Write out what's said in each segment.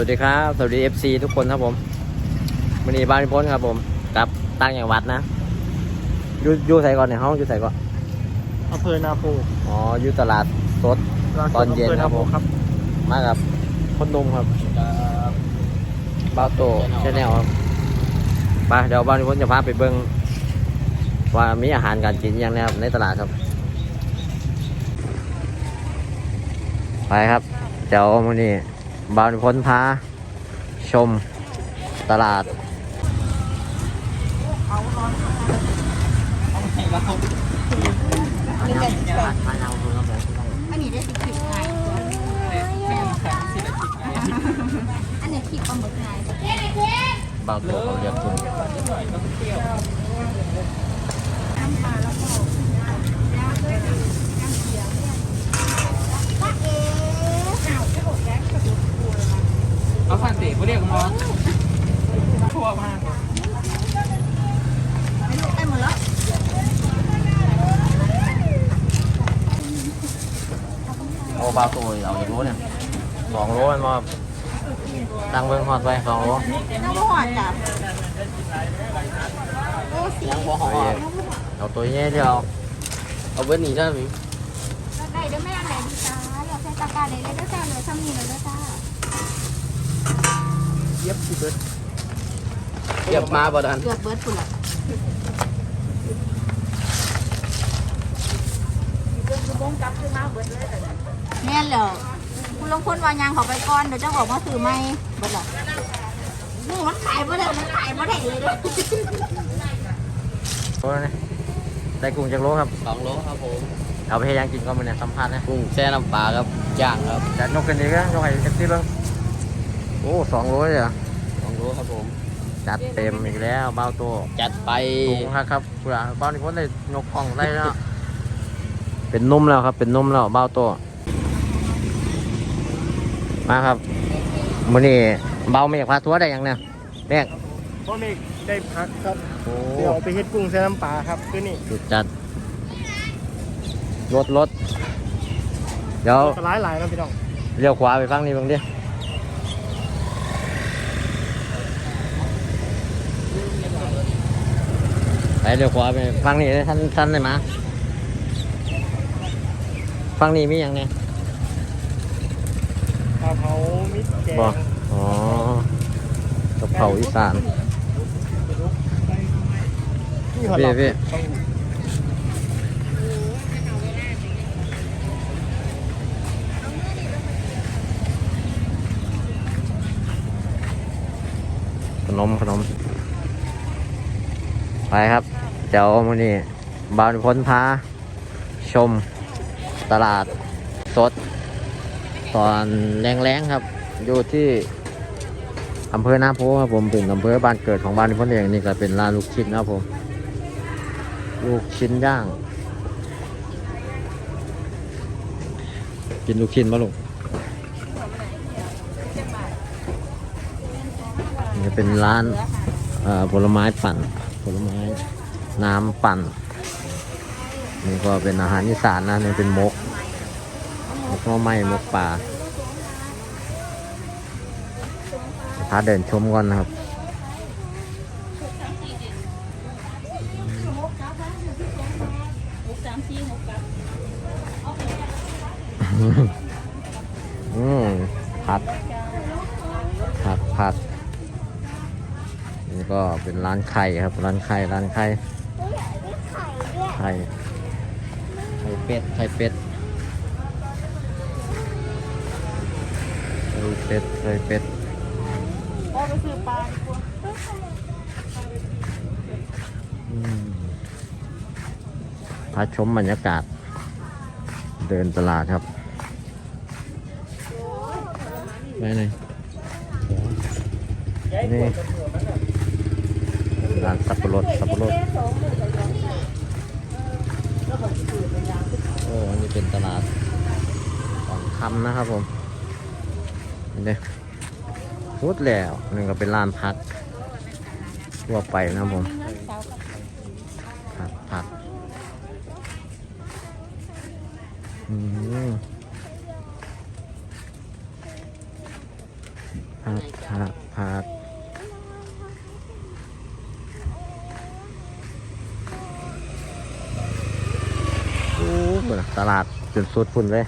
วัสดีครับ สวัสดี FC ทุกคนครับผมวันนี้บ้านพี่พ้นครับผมกลับตั้งอย่างวัดนะอยู่อยู่ใส่ก่อนเนี่ยห้องอยู่ใส่ก่อนอำเภอนาโพอ๋ออยู่ตลาดสดตอนเย็นครับผมครับมากับคนหนุ่มครับบ้าวโตชแนลครับไปเดี๋ยวบ้านพี่พ้นจะพาไปเบิ้งว่ามีอาหารการกินอยังนะครับในตลาดครับ ไปครับเดี๋ยวมื้อนี้ บานพ้นพา ชมตลาด อันนี้ได้สิบสิบไงอันนี้คิดปลาหมึกไงบ้าวโตเขาเรียกคุณ น้ำปลาแล้วก็ป้าเอ๋อ้าวจะบอกแกกระดูกตัวเลยนะ เอาฟันเตะเขาเรียกมอสทั่วมาก ไม่รู้ได้หมดแล้ว โอ้บ้าวโตเอาจากรู้เนี่ยสองโลมันมาตั้ง เบิ้งฮอดไปสองโลน้ำหอดจับโอ้สียังบ่หอดเอาตัวนี้เดียวเอาเบิ้ลนี่ได้ไหมได้เดี๋ยวแม่ไหนดีจ้าอยากใช้ตะกร้าได้เลยเด้อจ้าเลยซ้ำนี่เลยเด้อจ้าเย็บสิเบิร์ดเก็บมาบ่ดันเกือบเบิร์ดปุ่นละแม่นแล้ว คุณลงพ้นวางยางเขาไปก่อนเดี๋ยวเจ้าออกมาซื้อไหมเบิร์ดละนี่มันขายบ่ได้มันขายบ่ได้เลยเด้อโอ้ยได้กุ้งจากโลครับ สองโลครับผมเอาไปให้ยังกินก่อนมันเนี่ยสัมภาษณ์นะกุ้งแช่น้ำปลาครับย่างครับจัดยกกันดีก็ยกให้เอฟซีบ้างโอ้สองโลเลยเหรอสองโลครับผมจัดเต็มอีกแล้วเบ้าตัวจัดไปสูงครับครับเผื่อบ้านนี้คนได้ยกอ่องได้แล้วเป็นนุ่มแล้วครับเป็นนุ่มแล้วเบ้าตัว มาครับมื้อนี้เบาเมฆพาทัวร์ได้ยังเนี่ยเมฆพ่อเมฆได้พักครับโอ้เดี๋ยวไปเฮ็ดกุ้งใส่น้ำปลาครับคือนี่สุดจัดรถรถเดี๋ยวก็หลายหลายๆนะพี่น้องเลี้ยวขวาไปฟังนี้บ้างดิไปเลี้ยวขวาไปฟังนี้ท่านท่านได้มาฟังนี้มีอย่างเนี่ ยปลาเผามิตรแกงบ่อ๋อกับเผาอีสานนี่หัวเราะพี่ขนมขนม ไปครับ เดี๋ยวมื้อนี้บาวนิพ้นพา ชม ตลาด สด ตอนแรงๆครับ อยู่ที่อำเภอนาโพครับผมเป็นอำเภอบ้านเกิดของบ้านพ้นเองนี่ก็เป็นร้านลูกชิ้นนะครับผม ลูกชิ้นย่าง กินลูกชิ้นมาลูกนี่เป็นร้านผลไม้ปั่น ผลไม้น้ำปั่นนี่ก็เป็นอาหารอีสานนะนี่เป็นมก หน่อไม้มกป่าพาเดินชมก่อนนะครับ อืมผัดผัดผัดนี่ก็เป็นร้านไข่ครับ ร้านไข่ ร้านไข่ ไข่ ไข่เป็ด ไข่เป็ด เป็ดไข่เป็ดพ่อไปซื้อปลาดีกว่าอืมพาชมบรรยากาศ เดินตลาดครับไปไหนนี่ร้านสับปะรดสับปะรดโอ้อันนี้เป็นตลาดของคำนะครับผม นี่พูดแล้วนี่ก็เป็นร้านพักทั่วไปนะผมผักผักอืมผักผักผักโอ้ตลาดจนสุดฝุ่นเลย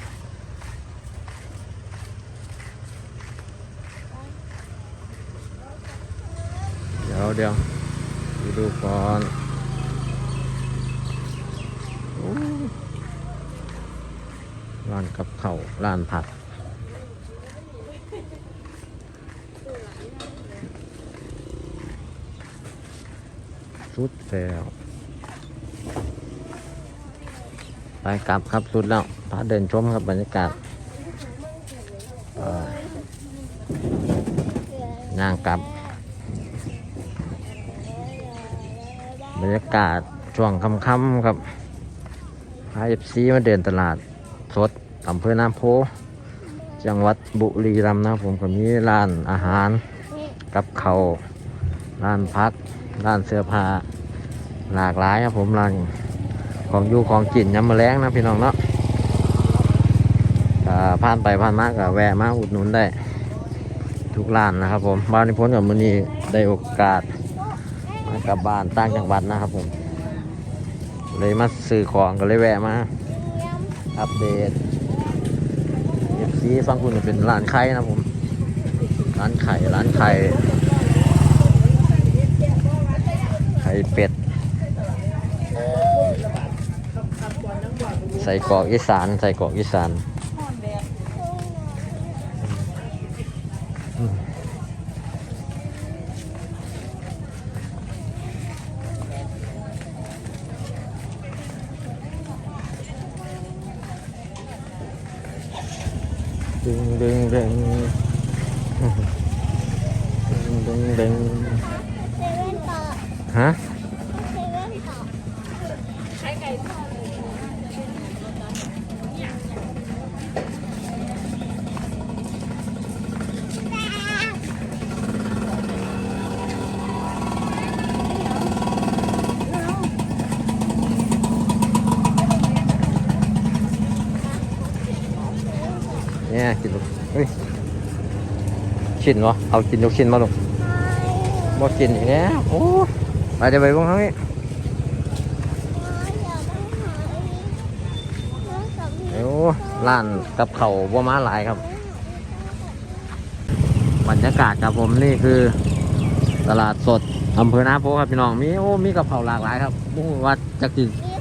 ยวเดี๋ยวดูก่อนโอ้ร้านกับเขาร้านผักสุดแล้วไปกลับครับสุดแล้วพาเดินชมครับบรรยากาศเอ่อย่างกลับ บรรยากาศช่วงค่ำๆครับพาเอฟซีมาเดินตลาดสดอำเภอน้ำโพ จังหวัดบุรีรัมย์นะผมก็มีร้านอาหารกับเขาร้านพัก ร้านเสื้อผ้าหลากหลายครับผมร้านของอยู่ของกินยำมะแรงนะพี่น้องเนาะผ่านไปผ่านมาก็แวะมาอุดหนุนได้ ทุกร้านนะครับผมบ้านนิพนธ์กับมือนี้ได้โอกาส กลับบ้านต่างจังหวัดนะครับผม เลยมาซื้อของก็เลยแวะมา อัปเดตเอฟซีฟังคุณเป็นร้านไข่นะผม ร้านไข่ร้านไข่ไข่เป็ด ใส่กรอกอีสาน ใส่กรอกอีสานดึงดึงดึง ดึงดึงดึงเซเว่นต่อฮะเซเว่นต่อเนี่ยกินลูกเฮ้ยชิ้นวะเอากินยกชิ้นมาลูก บ่กินอีกแล้วโอ้ยไปเดี๋ยวไปบ้างเฮ้ยเดี๋ยวร้านกับเขาบ่มาหลายครับ บรรยากาศครับผมนี่คือ ตลาดสดอำเภอนาโพครับพี่น้องมีโอ้มีกับเขาหลากหลายครับบ่รู้ว่าจะกินมี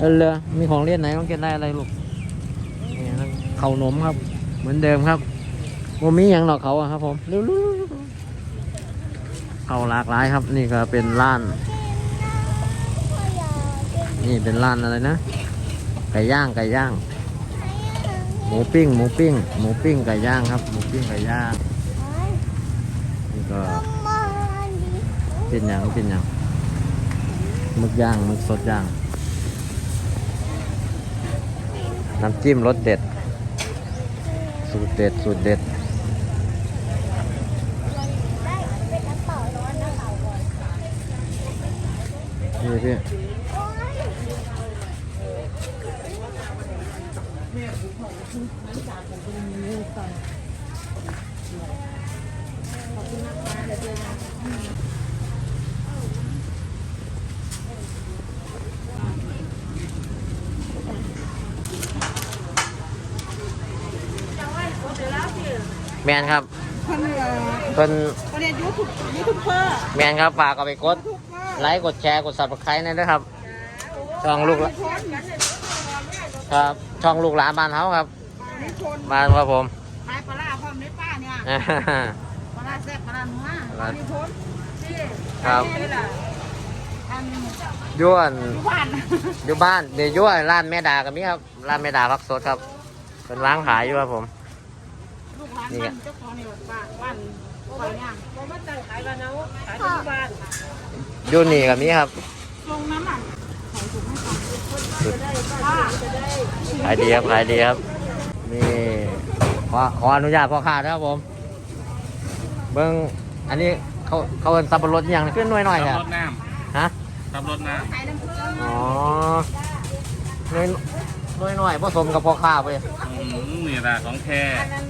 เออเลยมีของเล่นไหนต้องเกินได้อะไรลูกเขานมครับ เหมือนเดิมครับโมมีอย่างหรอกเขาครับผมเร็วๆ เขาหลากหลายครับ นี่ก็เป็นร้าน นี่เป็นร้านอะไรนะ ไก่ย่างไก่ย่าง หมูปิ้ง หมูปิ้ง หมูปิ้งไก่ย่างครับ หมูปิ้งไก่ย่างนี่ก็เป็นอย่างเป็นอย่างมึกย่างมึกสดย่าง น้ำจิ้มรสเด็ด สูตรเด็ดสูตรเด็ดเป็นกระเป๋าร้อนนะเป๋าร้อน นี่พี่โอ้ยแมนครับคนเอ่อเพิ่นคนเรียนยูทูบยูทูบเบอร์แมนครับฝากเอาไปกด ยูทูบเบอร์ ไลค์กดแชร์กด subscribe นั่นด้วยครับ ช่องลูกหลานคนครับ ช่องลูกหลานบ้านเฮาครับมีคนบ้านครับผมขายปลาร้าพร้อมในป้าเนี่ยอ่าปลาร้าแซ่บปลาร้านัวปลาร้ามีคนที่ครับนี่แหละอันย้วนอยู่บ้านอยู่บ้านเดี๋ยวย้วนร้านแม่ดากับมีครับร้านแม่ดาพักสดครับเป็นวางขายอยู่ครับผมลูกหลานนี่ไงบ้านเจ้าของเนี่ยบ้านบ้านคอยย่างเพราะว่าตั้งขายบ้านเอาขายที่บ้าน อยู่นี่กับมีครับลงน้ำมันขายถูกให้ก่อนจะได้ป้าจะได้ขายดีครับขายดีครับ นี่ขอขออนุญาตพ่อค้านะครับผม เบิ้งอันนี้เขาเขาเป็นสับปะรดอหย่างขึ้นหน่อยหน่อยตำครรับถน้ฮะำตำรถน้ขายน้ำผึ้งอ๋อหน่อยหน่อยหน่อยผสมกับพ่อค้าไปำอืมนี่แหละของแท้อันนั้น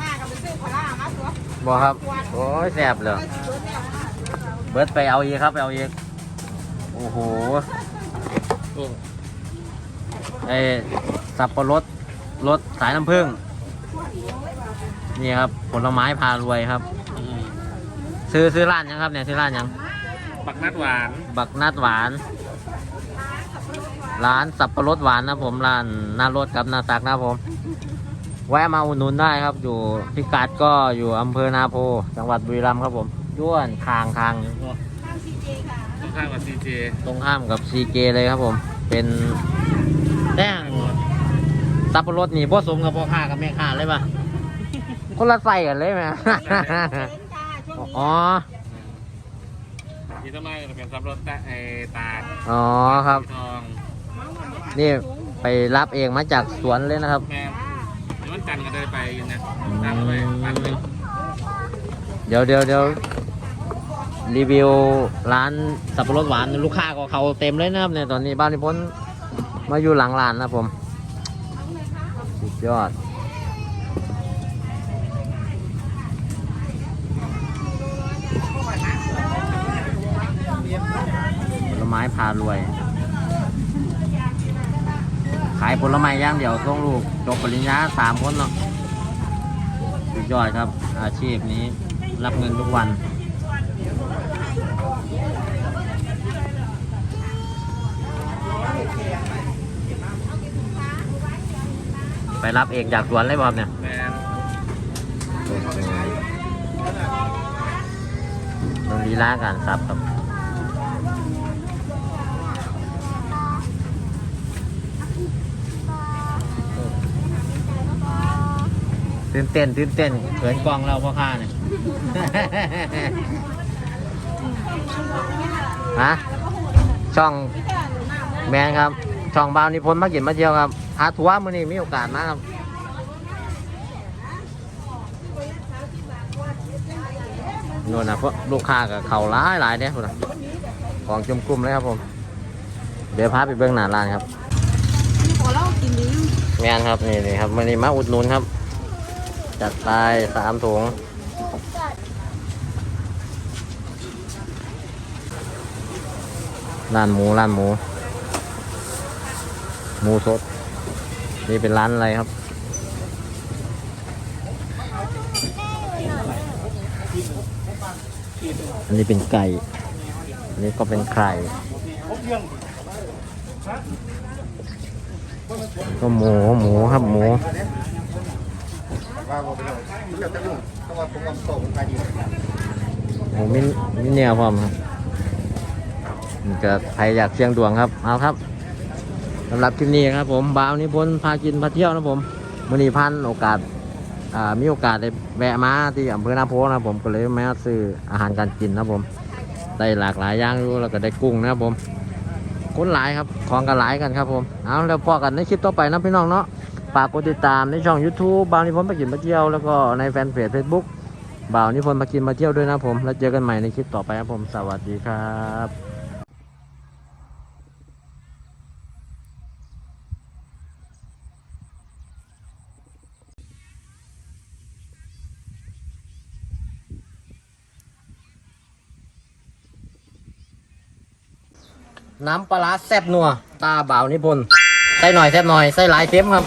ป้าก็ไปซื้อพลามาตัวบ่ครับ โอ้ยแซ่บเลย เบิร์ดไปเอาอีกครับไปเอาอีกโอ้โหไอสับปะรดรสสายน้ำผึ้งนี่ครับผลไม้พารวยครับ ซื้อซื้อร้านยังครับเนี่ยซื้อร้านยังปักนัดหวาน บักนัดหวาน ร้านสับปะรดหวานนะผมร้านหน้ารถกับหน้าตักนะผม แวะมาอุดหนุนได้ครับ อยู่พิกัดก็อยู่อำเภอนาโพ จังหวัดบุรีรัมย์ครับผม ย้วนคางคางตรงข้ามกับซีเจตรงข้ามกับซีเกเลยครับผม เป็นแต้งสับปะรดนี่พ่อสมกับพ่อค้ากับแม่ค้าเลยป่ะคนละใส่กันเลยไหมอ๋อที่ต้นไม้จะเป็นซับรถตาไอตาดอ๋อครับทองนี่ไปรับเองมาจากสวนเลยนะครับ แม่เดี๋ยววันจันทร์ก็ได้ไปอยู่นะตามไปบ้านไปเดี๋ยวเดี๋ยวเดี๋ยว รีวิวร้านสับปะรดหวานลูกค้าก็เขาเต็มเลยนะครับเนี่ยตอนนี้บ้านนิพนธ์มาอยู่หลังร้านนะผมสุดยอดผลไม้พารวย ขายผลไม้ย่างเดี่ยวส่งลูกจบปริญญาสามคนเนาะสุดยอดครับ อาชีพนี้รับเงินทุกวัน ไปรับเองจากสวนเลยบ่ครับเนี่ย แม่ตรงลีลาการสับครับตื่นเต้นตื่นเต้นเขินกล้องเราพ่อค้าเนี่ย ฮะช่องแมนครับ ช่องบาวนิพนธ์มากินมาเที่ยวครับหาทัวร์มื้อนี้มีโอกาสมาครับนู่นนะพวกลูกค้ากับเขาหลายหลายเนี่ยคุณนะของจุ่มกลุ่มเลยครับผม เดี๋ยวพาไปเบื้องหน้าร้านครับแมนครับนี่นี่ครับวันนี้มาอุดหนุนครับ จัดไปสามถุง ร้านหมูร้านหมู หมูสด นี่เป็นร้านอะไรครับ อันนี้เป็นไก่ อันนี้ก็เป็นไข่ก็หมูหมูครับหมูหมูมินมินเนียพร้อมครับมั นจะใครอยากเสี่ยงดวงครับ เอาครับสำหรับคลิปนี้ครับ ผมบ่าวนิพนธ์พากินพาเที่ยวนะผมมือนีพันโอกาสมีโอกาสได้แวะมาที่อำเภอนาโพนะผมก็เลยมาซื้ออาหารการกินนะผม ได้หลากหลายอย่างอยู่แล้วก็ได้กุ้งนะผมคนหลายครับของกันหลายกันครับผมเอาแล้วพอกันในคลิปต่อไปนะพี่น้องเนาะฝากกดติดตามในช่อง YouTube บาวนิพนธ์ไปกินมาเที่ยวแล้วก็ในแฟนเพจ Facebook บ่าวนิพนธ์มากินมาเที่ยวด้วยนะผม แล้วเจอกันใหม่ในคลิปต่อไปครับผม สวัสดีครับ น้ำปลาร้าแซ่บนัว ตาบ่าวนิพนธ์ใส่หน่อยแซ่บหน่อยใส่หลายเต็มครับ